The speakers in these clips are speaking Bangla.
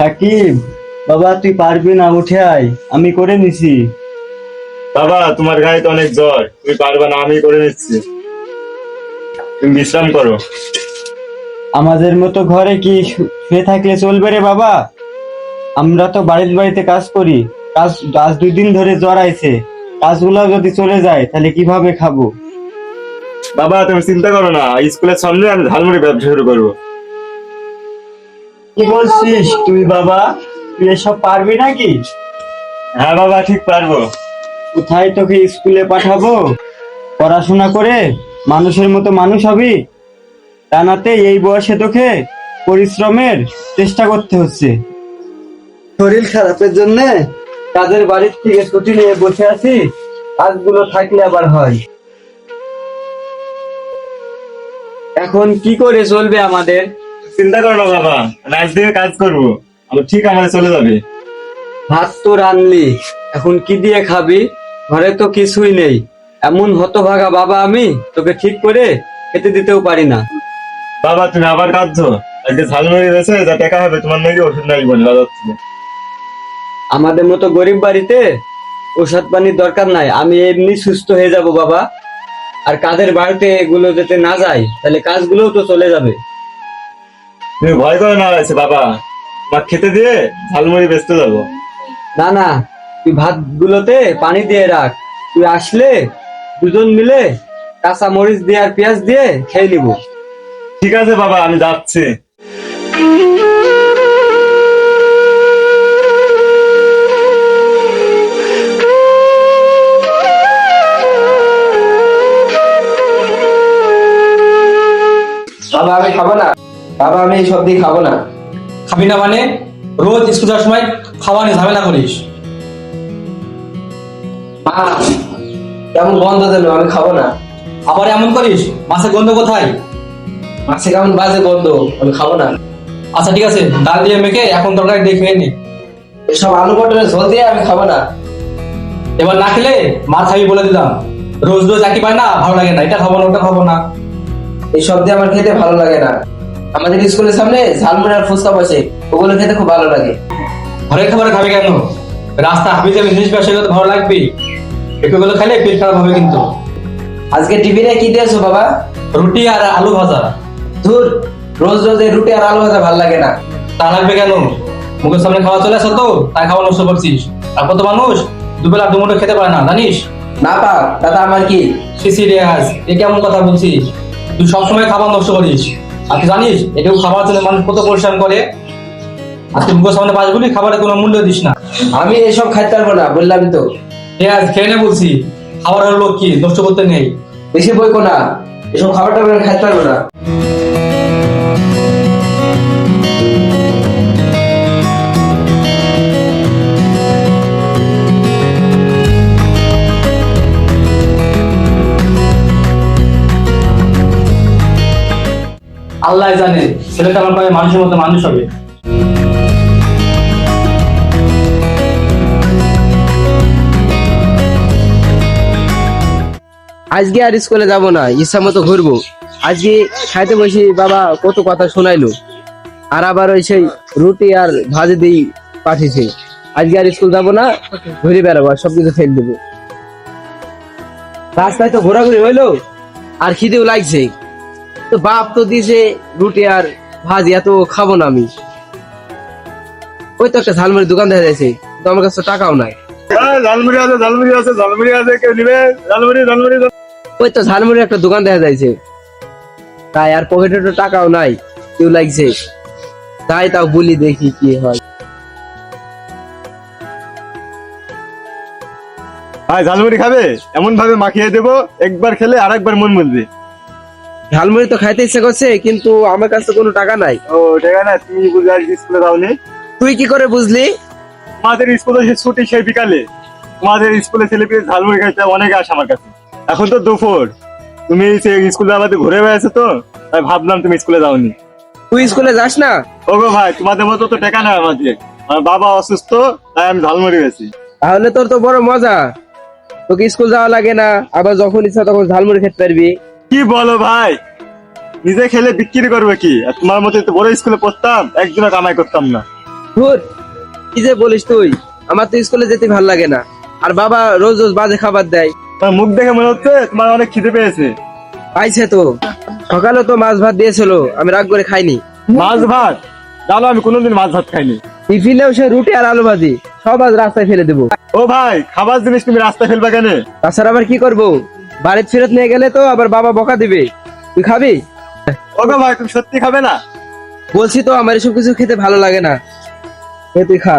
সাকিব বাবা তুই পারবি না উঠে আয়। আমি করে নিছি। বাবা তোমার গায়ে তো অনেক জ্বর। তুমি পারবে না আমি করে নিচ্ছি। তুমি বিশ্রাম করো। আমাদের মতো ঘরে কি শুয়ে থাকলে চলবে রে বাবা? আমরা তো বাড়ির বাড়িতে কাজ করি। কাজ আজ দুই দিন ধরে জ্বর আইছে। কাজগুলো যদি চলে যায় তাহলে কীভাবে খাব? বাবা তুমি চিন্তা করো না। স্কুলের সামনে আমি ঝালমুড়ি ব্যবসা শুরু করব। কি বলছিস তুই বাবা? তুই এসব পারবি নাকি? হ্যাঁ বাবা ঠিক পারব। কোথায় তোকে স্কুলে পাঠাবো? পড়াশোনা করে মানুষের মতো মানুষ হবি? জানাতে এই বয়সে তোকে পরিশ্রমের চেষ্টা করতে হচ্ছে। শরীর খারাপের জন্য কাজের বাড়ির থেকে ছুটি নিয়ে বসে আছি কাজগুলো থাকলে আবার হয়। এখন কি করে চলবে আমাদের? চিন্তা করো না বাবা আজ থেকে কাজ করব। আমি ঠিক আমাদের চলে যাবে। ভাত তো রানলি এখন কি দিয়ে খাবি? ঘরে তো কিছুই নেই। এমন হতভাগা বাবা আমি তোকে ঠিক করে খেতে দিতেও পারি না। বাবা তুমি আবার কাঁদছো? আজকে ঝালমুড়ি রয়েছে যা টাকা হবে তোমার নাকি ওষুধ নাই বলে আমাদের মতো গরিব বাড়িতে ওষুধ পানির দরকার নাই। আমি এমনি সুস্থ হয়ে যাব বাবা। আর কাদের বাড়িতে এগুলো যাতে না যায় তাহলে কাজগুলোও তো চলে যাবে। তুমি ভয় করে না আছে বাবা। তোমার খেতে দিয়ে ঝালমুড়ি বেচতে যাব। না না তুই ভাত গুলোতে পানি দিয়ে রাখ। তুই আসলে দুজন মিলে কাঁচা মরিচ দিয়ে আর পেঁয়াজ দিয়ে খেয়ে নিব। ঠিক আছে বাবা আমি যাচ্ছি। বাবা আমি খাব না। বাবা আমি সব দিয়ে খাব না। খাবি না মানে? রোজ স্কুল যাওয়ার সময় খাওয়া নিয়ে ঝামেলা করিস। মা কেমন গন্ধ দিল আমি খাব না। আবার এমন করিস? মাছের গন্ধ কোথায়? মাছে কেমন বাজে গন্ধ? আমি খাব না। আচ্ছা ঠিক আছে ডাল দিয়ে মেখে এখন তরকারি দিয়ে খেয়ে নি। এসব আলু পটলের ঝোল দিয়ে আমি খাব না। এবার না খেলে মার খাবি বলে দিলাম। রোজ রোজ একই পায় না ভালো লাগে না। এটা খাব না ওটা খাব না। এই সব দিয়ে আমার খেতে ভালো লাগে না। আমাদের স্কুলের সামনে ঝালমুড়ি আর ফুচকা বসে ওগুলো খেতে খুব ভালো লাগে। ঘরের খাবার খাবে কেন? রাস্তা হাবি যাবে জিনিস ব্যবসা করতে ভালো লাগবে। এগুলো খেলে পেট খারাপ হবে কিন্তু। আজকে টিফিনে কি দিয়েছ বাবা? রুটি আর আলু ভাজা। ধুর রোজ রোজ এই রুটি আর আলু ভাজা ভালো লাগে না। তা লাগবে কেন? মুখের সামনে খাওয়া চলে আসো তো তাই খাওয়া নষ্ট করছিস। আর কত মানুষ দুবেলা দুমুটো খেতে পারে না জানিস? না পা দাদা আমার কি? সিসি রেয়াজ এ কেমন কথা বলছিস? তুই সবসময় খাবার নষ্ট করিস। আর তুই জানিস এটাও খাবার জন্য মানুষ কত পরিশ্রম করে। আর তুই মুখের সামনে পাঁচগুলি খাবারের কোনো মূল্য দিস না। আমি এসব খাইতে পারব না বললাম তো। পেঁয়াজ খেয়ে নে বলছি খাবার হলো কি নষ্ট করতে নেই। বেশি বই না এসব খাবারটা খাইতে পারব না। আল্লাহ জানে ছেলেটা আমার পায়ে মানুষের মতো মানুষ হবে। আজকে আর স্কুলে যাব না ইচ্ছা মতো ঘুরবো। আজকে খাইতে বসে বাবা কত কথা শোনাইলো। আর আবার ওই সেই রুটি আর ভাজি দিয়ে পাঠিয়েছে। আজকে আর স্কুল যাব না ঘুরে বেড়াবো আর সবকিছু ফেল দেবো। রাস্তায় তো ঘোরাঘুরি হইল। আর খিদেও লাগছে। তো বাপ তো দিছে রুটি আর ভাজি এত খাব না আমি। ওই তো একটা ঝালমুড়ির দোকান দেখা যাচ্ছে তো আমার কাছে টাকাও নাই। ঝালমুড়ি আছে ঝালমুড়ি আছে ঝালমুড়ি আছে কেউ নিবে? ঝালমুড়ি ঝালমুড়ি ওই তো ঝালমুড়ির একটা দোকান দেখা যাইছে। তাই আর পকেটে তো টাকাও নাই কেউ লাগছে। তাই তাও বলি দেখি কি হয়। ভাই ঝালমুড়ি খাবে? এমন ভাবে মাখিয়ে দেবো একবার খেলে আর একবার মন বলবে ঝালমুড়ি তো খাইতে ইচ্ছা করছে কিন্তু আমার কাছে কোনো টাকা নাই। ও ঠিক আছে তুমি বুঝে আজকে স্কুলে যাওনি? তুই কি করে বুঝলি? আমাদের স্কুলে সে ছুটি সেই বিকালে তোমাদের স্কুলে ছেলে পেয়ে ঝালমুড়ি খাইতে অনেকে আসে আমার কাছে। এখন তো দুপুর তুমি সে স্কুলে আমাদের ঘুরে বেড়াচ্ছো তো তাই ভাবলাম তুমি স্কুলে যাওনি। তুই স্কুলে যাস না? ও গো ভাই তোমাদের মতো তো টেকা নাই আমাদের। আমার বাবা অসুস্থ তাই আমি ঝালমুড়ি গেছি তাহলে তোর তো বড় মজা। তোকে স্কুল যাওয়া লাগে না আবার যখন ইচ্ছা তখন ঝালমুড়ি খেতে পারবি। কি বলো ভাই? নিজে খেলে বিক্রি করবে কি? আর তোমার মতো তো বড় স্কুলে পড়তাম একদিনও কামাই করতাম না। ধুর কি যে বলিস তুই? আমার তো স্কুলে যেতে ভালো লাগে না। আর বাবা রোজ রোজ বাজে খাবার দেয়। তোমার মুখ দেখে মনে হচ্ছে তোমার অনেক খিদে পেয়েছে। পাইছে তো। সকালে তো মাছ ভাত দিয়েছিল আমি রাগ করে খাইনি। মাছ ভাত? জানো আমি কোনোদিন মাছ ভাত খাইনি। টিফিনেও সে রুটি আর আলু ভাজি সব আজ রাস্তায় ফেলে দেবো। ও ভাই খাবার জিনিস তুমি রাস্তায় ফেলবা কেন? তাছাড়া আবার কি করব? বাড়িতে ফেরত নিয়ে গেলে তো আবার বাবা বকা দিবে। তুই খাবি? ওগো ভাই তুমি সত্যি খাবে না? বলছি তো আমার এসব কিছু খেতে ভালো লাগে না। এ তুই খা।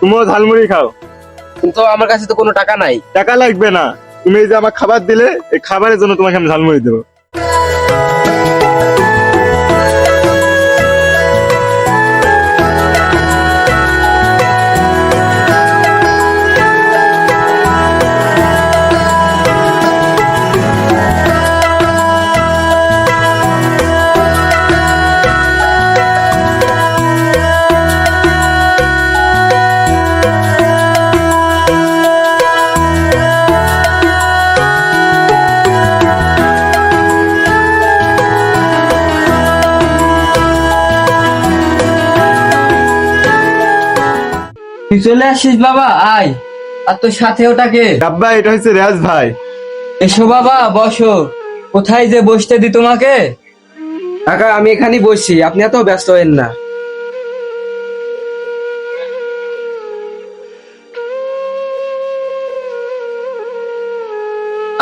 তুমিও ঝালমুড়ি খাও। কিন্তু আমার কাছে তো কোনো টাকা নাই। টাকা লাগবে না। তুমি এই যে আমার খাবার দিলে এই খাবারের জন্য তোমাকে আমি ঝালমুড়ি দেবো। চলে আসিস বাবা আয়। আর তোর সাথে ওটাকে। ডাব্বা এটা হচ্ছে রেয়াজ ভাই। এসো বাবা বসো। কোথায় যে বসতে দি তোমাকে? কাকা আমি এখানেই বসছি। আপনি এত ব্যস্ত হবেন না।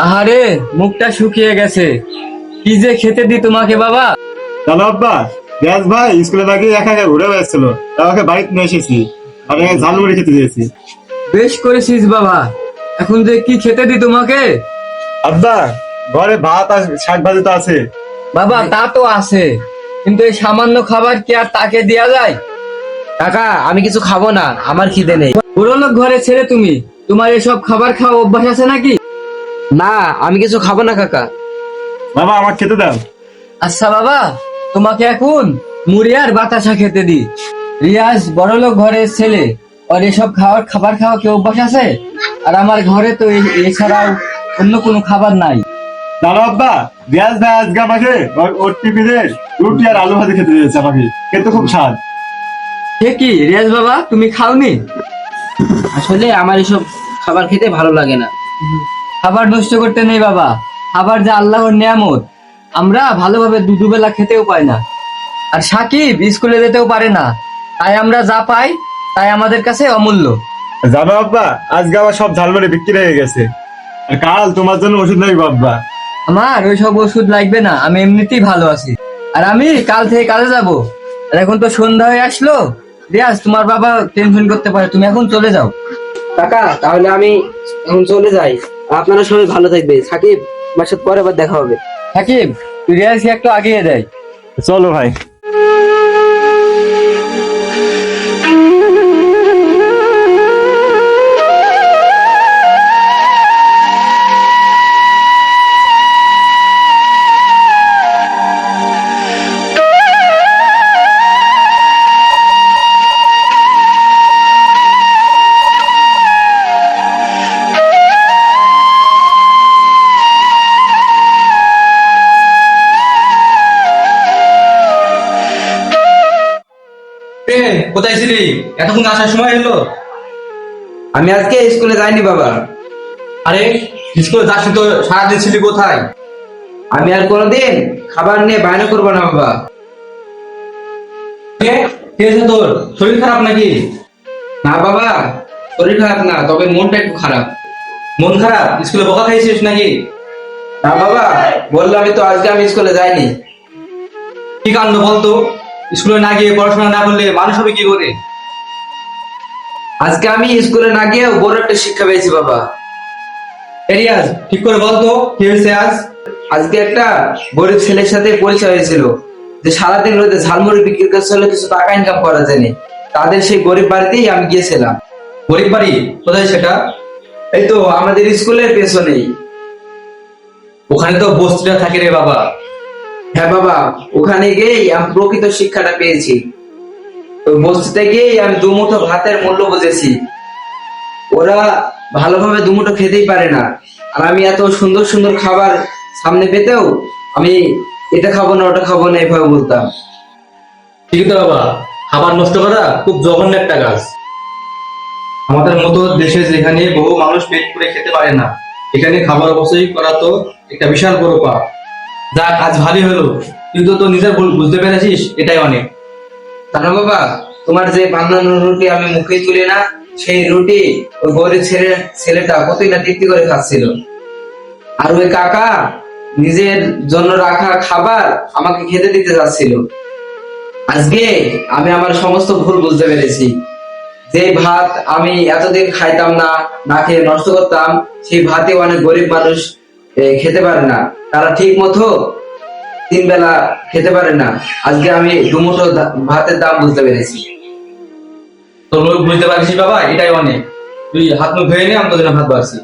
আহারে মুখটা শুকিয়ে গেছে। কি যে খেতে দি তোমাকে বাবা? জানো আব্বা রেয়াজ ভাই স্কুলে গিয়ে একা একা ঘুরে বেড়াচ্ছিল। তাই ওকে বাড়িতে নিয়ে এসেছি। আর এখানে ঝালমুড়ি খেতে দিয়েছি। বেশ করেছিস বাবা। এখন যে কি খেতে দি তোমাকে? আব্বা ঘরে ভাত আর শাক ভাজি তো আছে। বাবা তা তো আছে। কিন্তু এই সামান্য খাবার কি আর তাকে দেয়া যায়? কাকা আমি কিছু খাব না আমার খিদে নেই। পুরো লোক ঘরে ছেড়ে তুমি তোমার এসব খাবার খাওয়া অভ্যাস আছে নাকি? না আমি কিছু খাব না কাকা। বাবা আমার খেতে দাও। আচ্ছা বাবা তোমাকে এখন মুড়ি আর বাতাসা খেতে দি রিয়াজ বড়লোক ঘরের ছেলে। আর এসব খাবার খাবার খাওয়া কি অভ্যাস আছে? আর আমার ঘরে তো এছাড়াও অন্য কোনো খাবার নাই। জানো আব্বা রিয়াজ ভাই আজকে আমাকে ওর- ওর রুটি আর আলু ভাজি খেতে দিয়েছে আমাকে। খেতে খুব স্বাদ। সে কি রিয়াজ বাবা তুমি খাওনি? আসলে আমার এসব খাবার খেতে ভালো লাগে না। খাবার নষ্ট করতে নেই বাবা। খাবার যে আল্লাহর নিয়ামত। আমরা ভালোভাবে দুবেলা খেতেও পাই না। আর সাকিব স্কুলে যেতেও পারে না। তাই আমরা যা পাই তাই আমাদের কাছে অমূল্য। জানো আব্বা আজকে আমার সব ঝালমুড়ি বিক্রি হয়ে গেছে। আর কাল তোমার জন্য ওষুধ লাগবে আব্বা। আমার ওই সব ওষুধ লাগবে না আমি এমনিতেই ভালো আছি। আর আমি কাল থেকে কাজে যাব। আর এখন তো সন্ধ্যা হয়ে আসলো। রিয়াজ তোমার বাবা টেনশন করতে পারে তুমি এখন চলে যাও। কাকা তাহলে আমি এখন চলে যাই। আপনারা সবাই ভালো থাকবে। সাকিব সাথে পরে আবার দেখা হবে। সাকিব তুই রিয়াজকে একটু আগিয়ে দেয়। চলো ভাই। কোথায় এতক্ষণ আসার সময় এলো? আমি আজকে স্কুলে যাইনি বাবা। আরে স্কুলে যাচ্ছি তো সারাদিন ছিলি কোথায়? আমি আর কোনোদিন খাবার নিয়ে বায়না করব না বাবা। কে? তোর? শরীর খারাপ নাকি? না বাবা শরীর খারাপ না তবে মনটা একটু খারাপ। মন খারাপ? স্কুলে বকা খাইছিস নাকি? না বাবা বললামই তো আজকে আমি স্কুলে যাইনি। কি কাণ্ড বলতো? স্কুলে না গিয়ে পড়াশোনা না করলে মানুষ হবে কি করে? আজকে আমি স্কুলে না গিয়েও বড় একটা শিক্ষা পেয়েছি, বাবা। এরিয়াজ, ঠিক করে বলতো কি হয়েছে আজ? আজকে একটা গরিব ছেলের সাথে পরিচয় হয়েছিল, যে সারাদিন রোদে ঝালমুড়ি বিক্রি করছিল কিছু টাকা ইনকাম করা যায়নি। তাদের সেই গরিব বাড়িতেই আমি গিয়েছিলাম। গরিব বাড়ি? কোথায় সেটা? এই তো আমাদের স্কুলের পেছনেই। ওখানে তো বস্তিটা থাকে রে, বাবা। হ্যাঁ বাবা ওখানে গিয়েই আমি প্রকৃত শিক্ষাটা পেয়েছি। ওই বস্তিতে গিয়েই আমি দুমুঠো ভাতের মূল্য বুঝেছি। ওরা ভালোভাবে দুমুঠো খেতেই পারে না। আর আমি এত সুন্দর সুন্দর খাবার সামনে পেতেও আমি এটা খাব না ওটা খাব না এভাবে বলতাম। ঠিকই তো বাবা খাবার নষ্ট করা খুব জঘন্য একটা কাজ। আমাদের মতো দেশে যেখানে বহু মানুষ পেট করে খেতে পারে না এখানে খাবার অপচয় করা তো একটা বিশাল বড় পাপ। যা কাজ ভালোই হলো, কিন্তু তো নিজের ভুল বুঝতে পেরেছিস? এটাই অনেক। জানো বাবা, তোমার যে বানানো রুটি আমি মুখে তুলে না, সেই রুটি ওই গরিব ছেলে, ছেলেটা কতই না তৃপ্তি করে খাচ্ছিল। আর ওই কাকা নিজের জন্য রাখা খাবার আমাকে খেতে দিতে যাচ্ছিল। আজকে আমি আমার সমস্ত ভুল বুঝতে পেরেছি। যে ভাত আমি এতদিন খাইতাম না না খেয়ে নষ্ট করতাম, সেই ভাতে অনেক গরিব মানুষ খেতে পারে না। তারা ঠিক মতো তিন বেলা খেতে পারে না। আজকে আমি দুমুঠো ভাতের দাম বুঝতে পেরেছি। তো বুঝতে পারছিস বাবা, এটাই অনেক। তুই হাত মুখ ধুয়ে নে, আমি তোদের ভাত বাড়ছি।